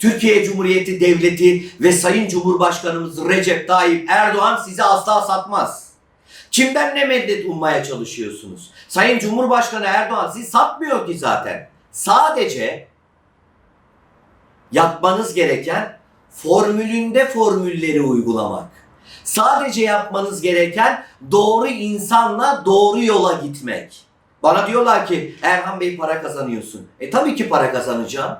Türkiye Cumhuriyeti Devleti ve Sayın Cumhurbaşkanımız Recep Tayyip Erdoğan sizi asla satmaz. Kimden ne medet ummaya çalışıyorsunuz? Sayın Cumhurbaşkanı Erdoğan sizi satmıyor ki zaten. Sadece yapmanız gereken formülünde formülleri uygulamak. Sadece yapmanız gereken doğru insanla doğru yola gitmek. Bana diyorlar ki Erhan Bey para kazanıyorsun. E tabii ki para kazanacağım.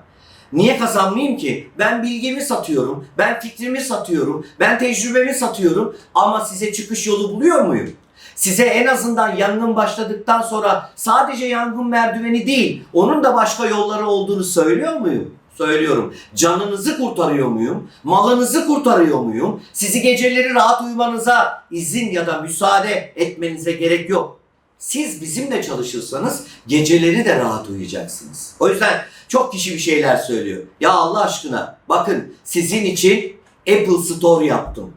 Niye kazanmayayım ki? Ben bilgimi satıyorum, ben fikrimi satıyorum, ben tecrübemi satıyorum ama size çıkış yolu buluyor muyum? Size en azından yangın başladıktan sonra sadece yangın merdiveni değil, onun da başka yolları olduğunu söylüyor muyum? Söylüyorum. Canınızı kurtarıyor muyum? Malınızı kurtarıyor muyum? Sizi geceleri rahat uyumanıza izin ya da müsaade etmenize gerek yok. Siz bizimle çalışırsanız geceleri de rahat uyuyacaksınız. O yüzden çok kişi bir şeyler söylüyor. Ya Allah aşkına bakın sizin için Apple Store yaptım.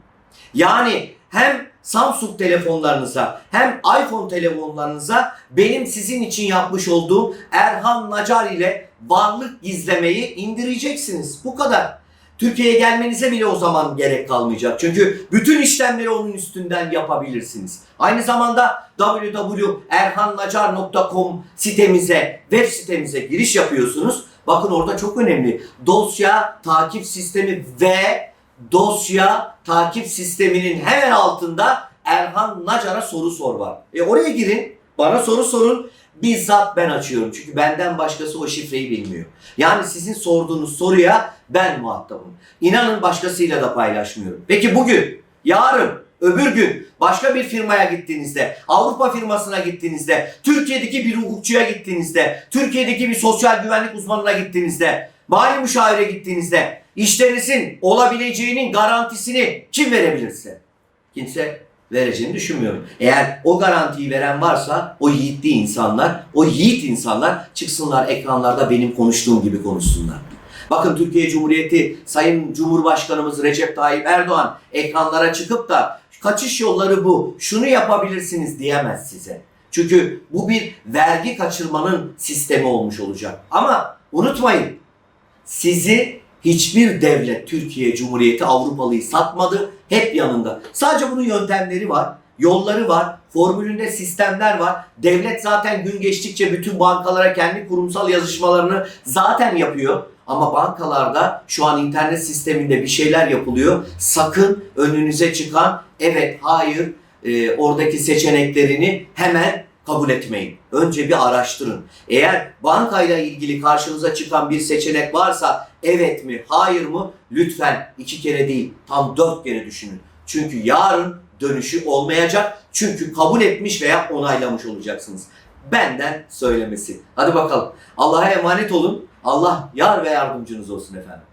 Yani hem Samsung telefonlarınıza hem iPhone telefonlarınıza benim sizin için yapmış olduğum Erhan Nacar ile varlık gizlemeyi indireceksiniz. Bu kadar. Türkiye'ye gelmenize bile o zaman gerek kalmayacak. Çünkü bütün işlemleri onun üstünden yapabilirsiniz. Aynı zamanda www.erhannacar.com sitemize, web sitemize giriş yapıyorsunuz. Bakın orada çok önemli. Dosya takip sistemi ve dosya takip sisteminin hemen altında Erhan Nacar'a soru sor var. E oraya girin, bana soru sorun. Bizzat ben açıyorum. Çünkü benden başkası o şifreyi bilmiyor. Yani sizin sorduğunuz soruya ben muhatabım. İnanın başkasıyla da paylaşmıyorum. Peki bugün, yarın, öbür gün başka bir firmaya gittiğinizde, Avrupa firmasına gittiğinizde, Türkiye'deki bir hukukçuya gittiğinizde, Türkiye'deki bir sosyal güvenlik uzmanına gittiğinizde, mali müşavire gittiğinizde işlerinizin olabileceğinin garantisini kim verebilir size? Kimse vereceğini düşünmüyorum. Eğer o garantiyi veren varsa o yiğitli insanlar, o yiğit insanlar çıksınlar ekranlarda benim konuştuğum gibi konuşsunlar. Bakın Türkiye Cumhuriyeti Sayın Cumhurbaşkanımız Recep Tayyip Erdoğan ekranlara çıkıp da kaçış yolları bu, şunu yapabilirsiniz diyemez size. Çünkü bu bir vergi kaçırmanın sistemi olmuş olacak. Ama unutmayın sizi hiçbir devlet Türkiye Cumhuriyeti Avrupalıyı satmadı. Hep yanında. Sadece bunun yöntemleri var, yolları var, formülünde sistemler var. Devlet zaten gün geçtikçe bütün bankalara kendi kurumsal yazışmalarını zaten yapıyor. Ama bankalarda şu an internet sisteminde bir şeyler yapılıyor. Sakın önünüze çıkan evet, hayır, e, oradaki seçeneklerini hemen kabul etmeyin. Önce bir araştırın. Eğer bankayla ilgili karşınıza çıkan bir seçenek varsa evet mi, hayır mı? Lütfen iki kere değil, tam dört kere düşünün. Çünkü yarın dönüşü olmayacak. Çünkü kabul etmiş veya onaylamış olacaksınız. Benden söylemesi. Hadi bakalım. Allah'a emanet olun. Allah yar ve yardımcınız olsun efendim.